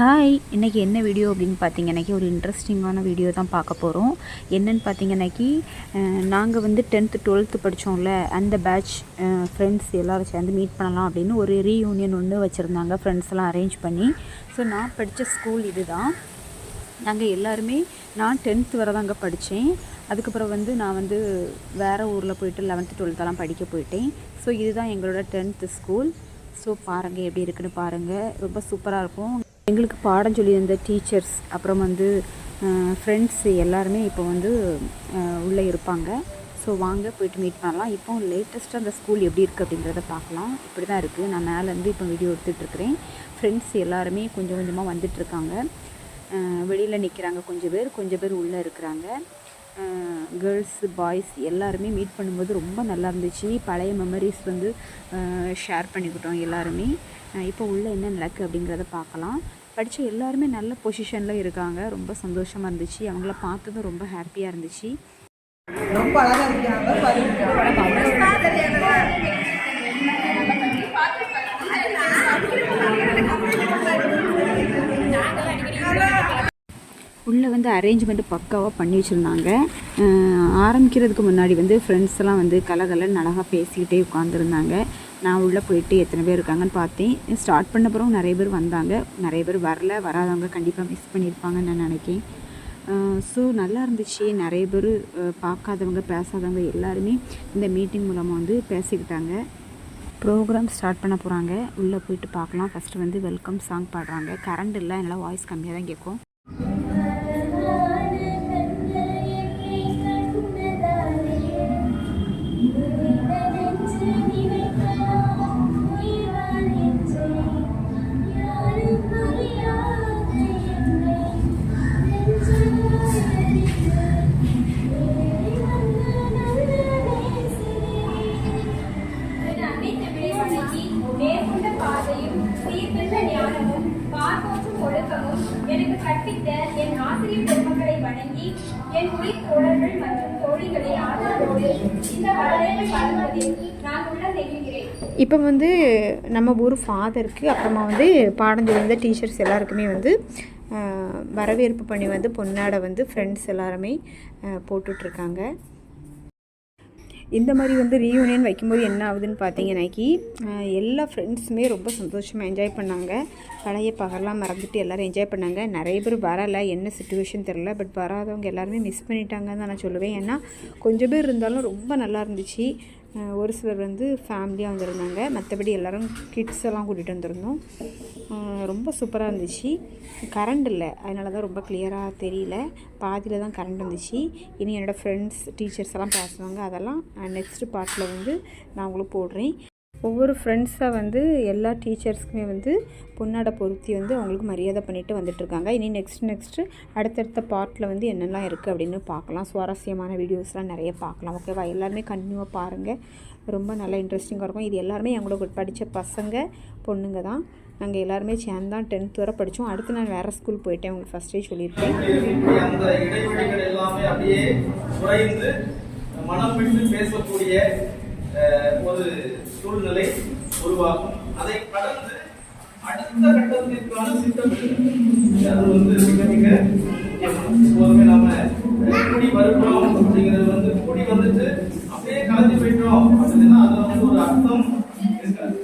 Hi இன்றைக்கி என்ன video அப்படின்னு பார்த்தீங்கன்னாக்கி ஒரு இன்ட்ரெஸ்டிங்கான வீடியோ தான் பார்க்க போகிறோம் என்னென்னு பார்த்தீங்கன்னாக்கி நாங்கள் வந்து டென்த்து டுவெல்த்து படித்தோம்ல அந்த பேட்ச் ஃப்ரெண்ட்ஸ் எல்லோரும் சேர்ந்து மீட் பண்ணலாம் அப்படின்னு ஒரு ரீயூனியன் ஒன்று வச்சுருந்தாங்க ஃப்ரெண்ட்ஸ் எல்லாம் அரேஞ்ச் பண்ணி. ஸோ நான் படித்த ஸ்கூல் இது தான் நாங்கள் எல்லாருமே நான் டென்த்து வரை தான் அங்கே படித்தேன் அதுக்கப்புறம் வந்து நான் வந்து வேறு ஊரில் போயிட்டு லெவன்த்து டுவெல்த்தெல்லாம் படிக்க போயிட்டேன். ஸோ இதுதான் எங்களோட டென்த்து ஸ்கூல் ஸோ பாருங்கள் எப்படி இருக்குன்னு பாருங்கள் ரொம்ப சூப்பராக இருக்கும். எங்களுக்கு பாடம் சொல்லியிருந்த டீச்சர்ஸ் அப்புறம் வந்து ஃப்ரெண்ட்ஸ் எல்லாருமே இப்போ வந்து உள்ளே இருப்பாங்க. ஸோ வாங்க போயிட்டு மீட் பண்ணலாம். இப்போ லேட்டஸ்ட்டாக அந்த ஸ்கூல் எப்படி இருக்குது அப்படிங்கிறத பார்க்கலாம். இப்படி தான் இருக்குது நான் மேலேருந்து இப்போ வீடியோ எடுத்துகிட்ருக்கிறேன் ஃப்ரெண்ட்ஸ் எல்லாருமே கொஞ்சம் கொஞ்சமாக வந்துட்டுருக்காங்க வெளியில் நிற்கிறாங்க கொஞ்சம் பேர் கொஞ்சம் பேர் உள்ளே இருக்கிறாங்க. கேர்ள்ஸு பாய்ஸ் எல்லாருமே மீட் பண்ணும்போது ரொம்ப நல்லா இருந்துச்சு. பழைய மெமரிஸ் வந்து ஷேர் பண்ணிக்கிட்டோம் எல்லாருமே. இப்போ உள்ளே என்ன நடக்குது அப்படிங்கிறத பார்க்கலாம். படித்த எல்லாருமே நல்ல பொசிஷனில் இருக்காங்க. ரொம்ப சந்தோஷமாக இருந்துச்சு. அவங்கள பார்த்ததும் ரொம்ப ஹாப்பியாக இருந்துச்சு. ரொம்ப அழகா இருக்காங்க உள்ளே வந்து அரேஞ்ச்மெண்ட்டு பக்காவாக பண்ணி வச்சுருந்தாங்க. ஆரம்பிக்கிறதுக்கு முன்னாடி வந்து ஃப்ரெண்ட்ஸ் எல்லாம் வந்து கலகலன்னு அழகாக பேசிக்கிட்டே உட்காந்துருந்தாங்க நான் உள்ளே போயிட்டு எத்தனை பேர் இருக்காங்கன்னு பார்த்தேன். ஸ்டார்ட் பண்ண பிறகு நிறைய பேர் வந்தாங்க. நிறைய பேர் வரல வராதவங்க கண்டிப்பாக மிஸ் பண்ணியிருப்பாங்கன்னு நான் நினைக்கிறேன் ஸோ நல்லா இருந்துச்சு. நிறைய பேர் பார்க்காதவங்க பேசாதவங்க எல்லாருமே இந்த மீட்டிங் மூலமாக வந்து பேசிக்கிட்டாங்க. ப்ரோக்ராம் ஸ்டார்ட் பண்ண போகிறாங்க உள்ளே போயிட்டு பார்க்கலாம். ஃபஸ்ட்டு வந்து வெல்கம் சாங் பாடுறாங்க. கரண்ட் இல்லை அதனால் வாய்ஸ் கம்மியாக தான் கேட்கும் கற்பித்த என் ஆசிரியர் பெருமக்களை வணங்கி என் உயிர் தோழர்கள் மற்றும் தோழிகளை ஆதரவோடு இந்த வரவேற்பை வழங்குவதில் நான் உள்ள நெகிழ்கிறேன். இப்போ வந்து நம்ம ஊர் ஃபாதருக்கு அப்புறமா வந்து பாடஞ்சு வந்த டீச்சர்ஸ் எல்லாருக்குமே வந்து வரவேற்பு பண்ணி வந்து பொன்னாடை வந்து ஃப்ரெண்ட்ஸ் எல்லாருமே போட்டுட்ருக்காங்க. இந்த மாதிரி வந்து ரீயூனியன் வைக்கும்போது என்ன ஆகுதுன்னு பார்த்தீங்கன்னாக்கி எல்லா ஃப்ரெண்ட்ஸுமே ரொம்ப சந்தோஷமாக என்ஜாய் பண்ணாங்க. பழைய பகரெலாம் மறந்துட்டு எல்லோரும் என்ஜாய் பண்ணாங்க. நிறைய பேர் வரலை. என்ன சுச்சுவேஷன் தெரில பட் வராதவங்க எல்லாருமே மிஸ் பண்ணிட்டாங்கன்னு தான் நான் சொல்லுவேன். ஏன்னா கொஞ்சம் பேர் இருந்தாலும் ரொம்ப நல்லா இருந்துச்சு. ஒரு சிலர் வந்து ஃபேமிலியாக வந்திருந்தாங்க. மற்றபடி எல்லோரும் கிட்ஸ் எல்லாம் கூட்டிகிட்டு வந்திருந்தோம். ரொம்ப சூப்பராக இருந்துச்சு. கரண்ட் இல்லை. அதனால தான் ரொம்ப கிளியராக தெரியல. பாதியில் தான் கரண்ட் இருந்துச்சு. இனி என்னோடய ஃப்ரெண்ட்ஸ் டீச்சர்ஸ் எல்லாம் பேசுவாங்க. அதெல்லாம் நெக்ஸ்ட்டு பார்ட்டில் வந்து நான் உங்களுக்கு போடுறேன். ஒவ்வொரு ஃப்ரெண்ட்ஸாக வந்து எல்லா டீச்சர்ஸ்க்குமே வந்து பொன்னாடை பொருத்தி வந்து அவங்களுக்கு மரியாதை பண்ணிட்டு வந்துட்டுருக்காங்க. இனி நெக்ஸ்ட் நெக்ஸ்ட்டு அடுத்தடுத்த பார்ட்டில் வந்து என்னெல்லாம் இருக்குது அப்படின்னு பார்க்கலாம். சுவாரஸ்யமான வீடியோஸ்லாம் நிறைய பார்க்கலாம். ஓகேவா எல்லாருமே கண்டினியூவாக பாருங்கள் ரொம்ப நல்லா இன்ட்ரெஸ்டிங்காக இருக்கும். இது எல்லாருமே எங்களோட படித்த பசங்க பொண்ணுங்க தான். நாங்கள் எல்லாருமே சேர்ந்து தான் டென்த் வரை படித்தோம் அடுத்து நான் வேறு ஸ்கூல் போயிட்டேன். உங்களுக்கு ஃபஸ்ட்டே சொல்லியிருக்கேன். அந்த இடைவெளிகள் எல்லாமே அப்படியே குறைந்து மனம் விட்டு பேசக்கூடிய ஒரு சூழ்நிலை உருவாகும். அதை கடந்து அடுத்த கட்டத்திற்கான திட்டமிடுதல் அது வந்து மிக மிக எப்போதுமே நாம கூடி வருகிறோம் அப்படிங்கிறது வந்து கூடி வந்துட்டு அப்படியே கலந்து போயிட்டோம் அப்படின்னா அதுல வந்து ஒரு அர்த்தம் இருக்காது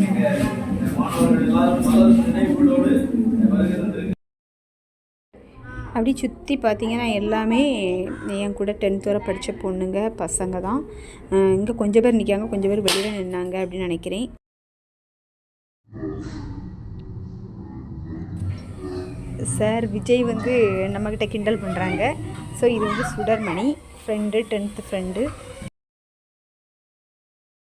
நீங்க மாணவர்கள் எல்லாரும் மலர் நினைவுகளோடு வருகிறது அப்படி சுற்றி பார்த்தீங்கன்னா எல்லாமே என் கூட டென்த் வரை படித்த பொண்ணுங்க பசங்க தான். இங்கே கொஞ்சம் பேர் நிற்காங்க கொஞ்சம் பேர் வெளியில் நின்னாங்க அப்படின்னு நினைக்கிறேன். சார் விஜய் வந்து நம்மக்கிட்ட கிண்டல் பண்ணுறாங்க ஸோ இது வந்து சுடர்மணி ஃப்ரெண்டு டென்த்து ஃப்ரெண்டு